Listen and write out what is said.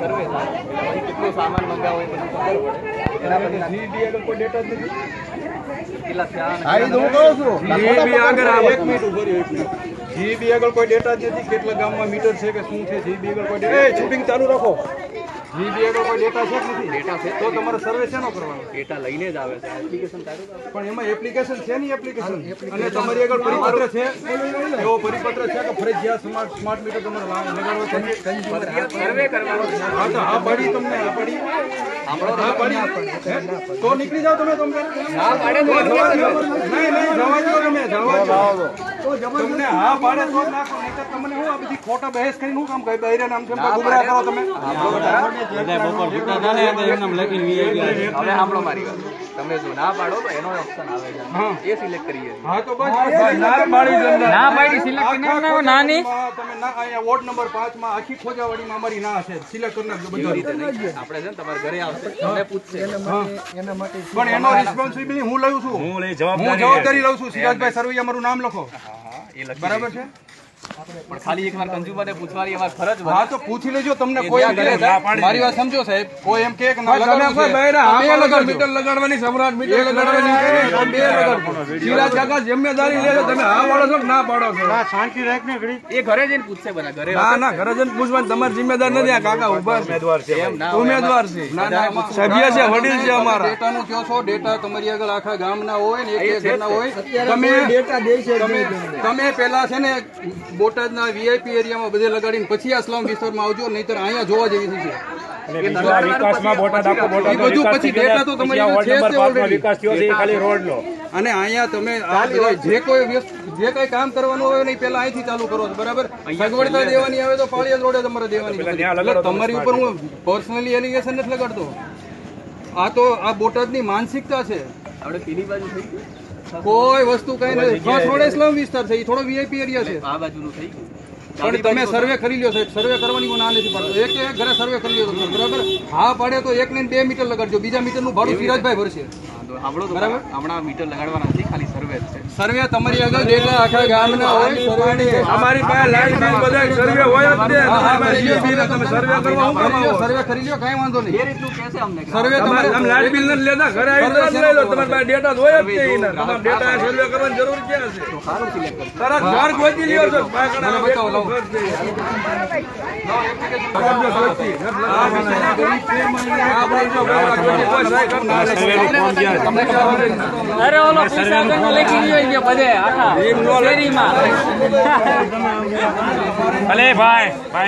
સર્વે થાય. કેટલો સામાન મંગાવો એ બધું ખબર પડે. એના પછી આગળ કોઈ ડેટા જ નથી. કેટલા હા કહું છું. જીબી આગળ આ એક મિનિટ ઊભો રહ્યો, એક મિનિટ. જીબી આગળ કોઈ ડેટા જ નથી. કેટલા ગામમાં મીટર છે કે શું છે જીબી આગળ કોઈ ડેટા શૂટિંગ ચાલુ રાખો. કોઈ ડેટા છે નથી. ડેટા છે તો તમારે સર્વે શેનો કરવાનો? ડેટા લઈને જ આવે છે. એપ્લિકેશન પણ એમાં એપ્લિકેશન છે નહીં એપ્લિકેશન અને તમારી આગળ પરિપત્ર છે? એવો પરિપત્ર છે કે ફરજિયાત સ્માર્ટ સ્માર્ટ મીટર તમારે લગાડવો છે? સર્વે કરવાનો હા તો હા પાડી તમને હા પાડી. તો નીકળી જાઓ તમે તમને ના પાડે. નહીં નહીં જવા દો તમે જવા દો. તમને હા પાડે તો નાખો નહીં તો તમને શું આ બધી ખોટા બહેસ કરીને શું કામ કહે બહેરા નામ છે ગુમરાહ કરો તમે. હવે સાંભળો મારી વાત. તમે જો ના પાડો તો એનો ઓપ્શન આવે છે. એ સિલેક્ટ કરીએ હા તો બસ. ના પાડી ના પાડી સિલેક્ટ ના ના નાની. તમે ના અહીંયા વોર્ડ નંબર 5 માં આખી ખોજાવાડીમાં અમારી ના છે સિલેક્ટ કરી નાખજો બધી રીતે આપણે છે ને તમારા ઘરે આવશે. તમને પૂછશે. પણ એનો રિસ્પોન્સિબિલિટી હું લઉં છું. હું જવાબદારી લઉં છું. સિરાજભાઈ સરવૈયા મારું નામ લખો. એ લખી બરાબર છે? પણ ખાલી એકવાર કન્ઝ્યુમરને પૂછવાની અમારી ફરજ હા તો પૂછી લેજો તમને કોઈ મારી વાત સમજો સાહેબ. કોઈ એમ કે ના છે. મીટર લગાડવાની સમ્રાટ મીટર લગાડવાની કાકા જિમ્મેદારી લે તમે હા પાડો છો ના પાડો છો? એ ઘરે જઈને પૂછશે બધા ઘરે ના ના? ઘરે જઈને પૂછવાની. તમારી જિમ્મેદાર નથી. આ કાકા ઊભા છે. ના હોય. ઉમેદવાર છે. સભ્ય છે વડીલ છે અમારા. ડેટાનું કયો છો? ડેટા તમારી આગળ આખા ગામના હોય ને એક એક ઘરના હોય. તમે તમે તમે પેલા છે ને બોટાદના વીઆઈપી એરિયામાં બધે લગાડીને પછી આ સ્લમ વિસ્તારમાં આવજો નહીતર અહીંયા જોવા જેવી છે અને અહીંયા તમે જે કોઈ જે કઈ કામ કરવાનું હોય નહીં એ પેલા અહીંથી ચાલુ કરો છો બરાબર? સગવડતા દેવાની આવે તો પાળિયા રોડે તમારે દેવાની તમારી ઉપર હું પર્સનલી એલિગેશન નથી લગાડતો. આ તો આ બોટાદની માનસિકતા છે. આપણે પેલી બાજુ થઈ ગયું કોઈ વસ્તુ કઈ નથી. રોડ સ્લમ વિસ્તાર છે એ થોડો વીઆઈપી એરિયા છે. આ બાજુનું થઈ ગયું. પણ તમે સર્વે કરી લ્યો સાહેબ સર્વે કરવાની હું ના નથી પાડતો. એક એક ઘરે સર્વે કરી લ્યો તમે, બરાબર? હા પડે તો એક ને બે મીટર લગાડજો બીજા મીટરનું ભાડું સિરાજભાઈ ભરશે. હમણાં મીટર લગાડવાના નથી ખાલી સર્વે છે. સર્વે તમારી આગળ ડેટા આખા ગામના હોય સર્વેની અમારી પાસે લાઈટ બિલ બધા સર્વે હોય જ ને. અમારે GSB ને તમે સર્વે કરવા હું કામ સર્વે કરી લ્યો કઈ વાંધો એ નહીં રીતનું કહેશે અમને સર્વે તમારે તમારે આમ લાઈટ બિલ નથી લેતા ઘરે આવીને તરત લઈ લો. તમારી પાસે ડેટા હોય જ નહીં ને ડેટા સર્વે કરવાની જરૂર ક્યાં છે? સારું સિલેક્ટ કરજો તરત ઘર ગોતી લ્યો છો બતાવો, લાવો. ઘર છે. અરે ઓલો પૈસા કોઈને લખી રહ્યો છે બધે આખા શેરીમાં. ભલે ભાઈ.